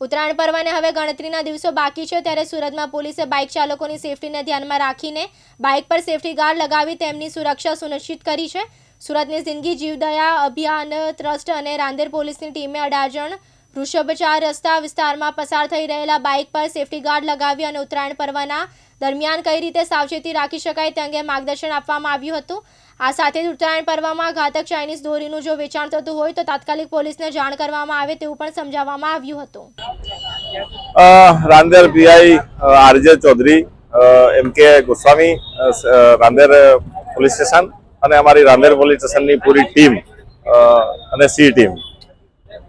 ઉત્તરાયણ પર્વને હવે ગણતરીના દિવસો બાકી છે ત્યારે સુરતમાં પોલીસે બાઇક ચાલકોની સેફટીને ધ્યાનમાં રાખીને બાઇક પર સેફટી ગાર્ડ લગાવી તેમની સુરક્ષા સુનિશ્ચિત કરી છે. સુરતની જિંદગી જીવદયા અભિયાન ટ્રસ્ટ અને રાંદેર પોલીસની ટીમે અડાજણ વૃષભચાર રસ્તા વિસ્તારમાં પસાર થઈ રહેલા બાઇક પર સેફટી ગાર્ડ લગાવી અને ઉત્તરાયણ પર્વના દરમિયાન કઈ રીતે સાવચેતી રાખી શકાય તે અંગે માર્ગદર્શન આપવામાં આવ્યું હતું. આ સાથે જ ઉત્તરાયણ પર્વમાં ઘાતક ચાઇનીઝ દોરીનું જો વેચાણ થતું હોય તો તાત્કાલિક પોલીસને જાણ કરવામાં આવે તેવું પણ સમજાવવામાં આવ્યું હતું. Rander PI RJ Chaudhary M K Goswami Rander police station અને અમારી રાંદેર પોલીસ સ્ટેશનની પૂરી ટીમ અને સી ટીમ.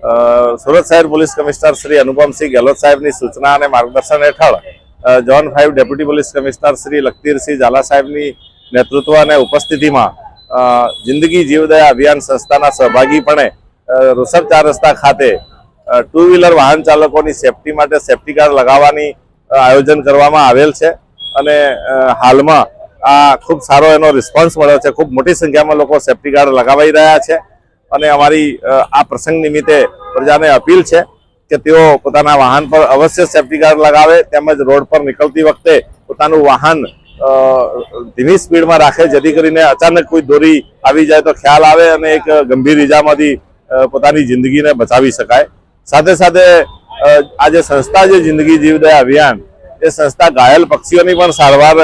સુરત શહેર પોલીસ કમિશનર શ્રી અનુપમસિંહ ગેહલોત સાહેબની સૂચના અને માર્ગદર્શન હેઠળ zone five deputy police commissioner Shri Lakhtirsinh Jhala સાહેબની નેતૃત્વ અને ઉપસ્થિતિમાં જિંદગી જીવદયા અભિયાન સંસ્થાના સહભાગીપણે ઋષભ ચાર રસ્તા ખાતે ટુ વ્હીલર વાહન ચાલકોની સેફટી માટે સેફટી કાર્ડ લગાવવાની આયોજન કરવામાં આવેલ છે. અને હાલમાં આ ખૂબ સારો એનો રિસ્પોન્સ મળ્યો છે. ખૂબ મોટી સંખ્યામાં લોકો સેફટી કાર્ડ લગાવાઈ રહ્યા છે. અને અમારી આ પ્રસંગ નિમિત્તે પ્રજાને અપીલ છે કે તેઓ પોતાના વાહન પર અવશ્ય સેફટી ગાર્ડ લગાવે તેમજ રોડ પર નીકળતી વખતે પોતાનું વાહન ધીમી સ્પીડમાં રાખે, જેથી કરીને અચાનક કોઈ દોરી આવી જાય તો ખ્યાલ આવે અને એક ગંભીર ઇજામાંથી પોતાની જિંદગીને બચાવી શકાય. સાથે સાથે આ જે સંસ્થા જે જિંદગી જીવદયા અભિયાન, એ સંસ્થા ઘાયલ પક્ષીઓની પણ સારવાર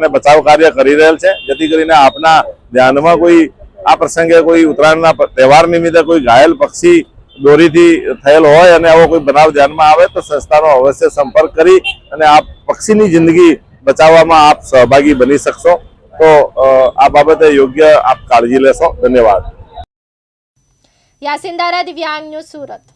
ને બચાવ કાર્ય કરી રહેલ છે, જેથી કરીને આપના ધ્યાનમાં કોઈ આ પ્રસંગે કોઈ ઉત્તરાયણના તહેવાર નિમિત્તે કોઈ ઘાયલ પક્ષી દોરીથી થયેલ હોય અને આવો કોઈ બનાવ ધ્યાનમાં આવે તો સંસ્થાનો અવશ્ય સંપર્ક કરી અને આ પક્ષીની જિંદગી બચાવવામાં આપ સહભાગી બની શકશો. તો આ બાબતે યોગ્ય આપ કાળજી લેશો. ધન્યવાદ. યાસિન દારા દિવ્યાંગ ન્યૂઝ સુરત.